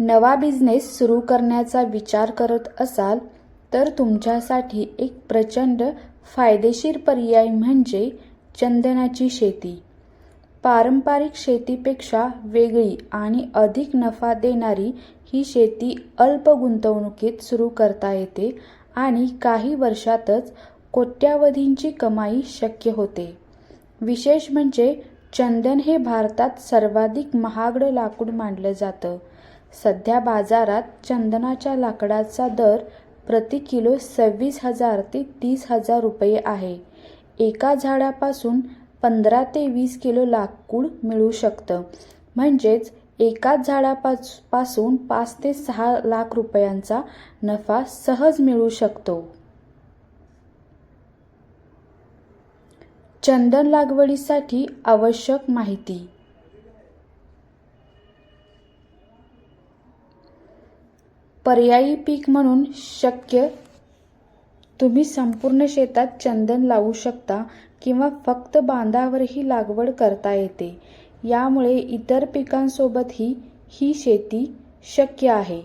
नवा बिझनेस सुरू करण्याचा विचार करत असाल तर तुमच्यासाठी एक प्रचंड फायदेशीर पर्याय म्हणजे चंदनाची शेती. पारंपरिक शेतीपेक्षा वेगळी आणि अधिक नफा देणारी ही शेती अल्प गुंतवणुकीत सुरू करता येते आणि काही वर्षातच कोट्यावधींची कमाई शक्य होते. विशेष म्हणजे चंदन हे भारतात सर्वाधिक महागडं लाकूड मानलं जातं. सध्या बाजारात चंदनाच्या लाकडाचा दर प्रति किलो सव्वीस हजार ते तीस हजार रुपये आहे. एका झाडापासून पंधरा ते वीस किलो लाकूड मिळू शकतं. म्हणजेच एकाच झाडापासपासून पाच ते सहा लाख रुपयांचा नफा सहज मिळू शकतो. चंदन लागवडीसाठी आवश्यक माहिती पर्यायी पीक म्हणून शक्य तुम्ही संपूर्ण शेतात चंदन लावू शकता किंवा फक्त बांधावरही लागवड करता येते. यामुळे इतर पिकांसोबतही ही शेती शक्य आहे.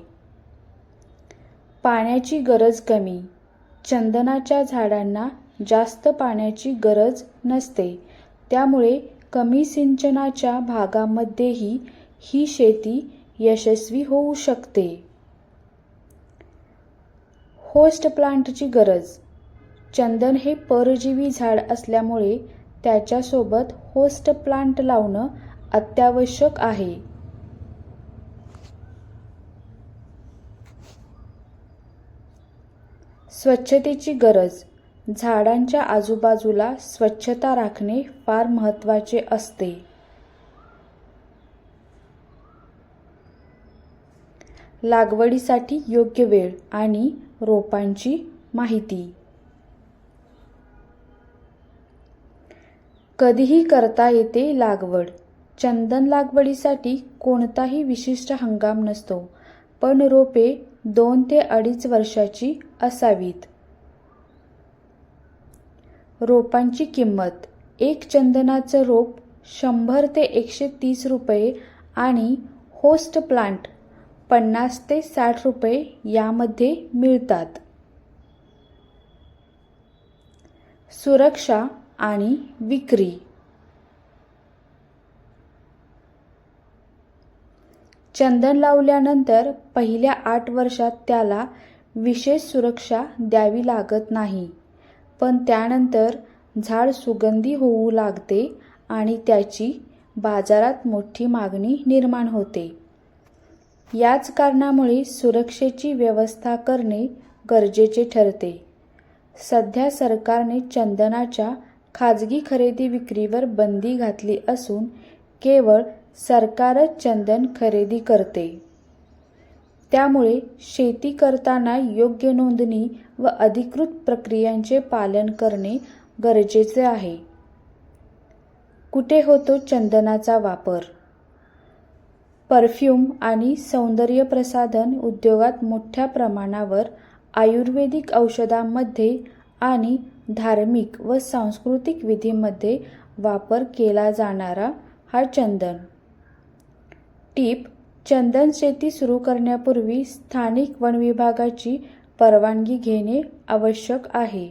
पाण्याची गरज कमी. चंदनाच्या झाडांना जास्त पाण्याची गरज नसते. त्यामुळे कमी सिंचनाच्या भागामध्येही ही शेती यशस्वी होऊ शकते. होस्ट प्लांटची गरज. चंदन हे परजीवी झाड असल्यामुळे त्याच्यासोबत होस्ट प्लांट लावणं अत्यावश्यक आहे. स्वच्छतेची गरज. झाडांच्या आजूबाजूला स्वच्छता राखणे फार महत्त्वाचे असते. लागवडीसाठी योग्य वेळ आणि रोपांची माहिती. कधीही करता येते लागवड. चंदन लागवडीसाठी कोणताही विशिष्ट हंगाम नसतो पण रोपे दोन ते अडीच वर्षाची असावीत. रोपांची किंमत एक चंदनाचं रोप शंभर ते एकशे तीस रुपये आणि होस्ट प्लांट पन्नास ते साठ रुपये यामध्ये मिळतात. सुरक्षा आणि विक्री. चंदन लावल्यानंतर पहिल्या आठ वर्षात त्याला विशेष सुरक्षा द्यावी लागत नाही पण त्यानंतर झाड सुगंधी होऊ लागते आणि त्याची बाजारात मोठी मागणी निर्माण होते. याच कारणामुळे सुरक्षेची व्यवस्था करणे गरजेचे ठरते. सध्या सरकारने चंदनाच्या खाजगी खरेदी विक्रीवर बंदी घातली असून केवळ सरकारच चंदन खरेदी करते. त्यामुळे शेती करताना योग्य नोंदणी व अधिकृत प्रक्रियांचे पालन करणे गरजेचे आहे. कुठे होतो चंदनाचा वापर? परफ्यूम आणि सौंदर्य प्रसाधन उद्योगात मोठ्या प्रमाणावर आयुर्वेदिक औषधांमध्ये आणि धार्मिक व सांस्कृतिक विधीमध्ये वापर केला जाणारा हा चंदन. टीप चंदन शेती सुरू करण्यापूर्वी स्थानिक वनविभागाची परवानगी घेणे आवश्यक आहे.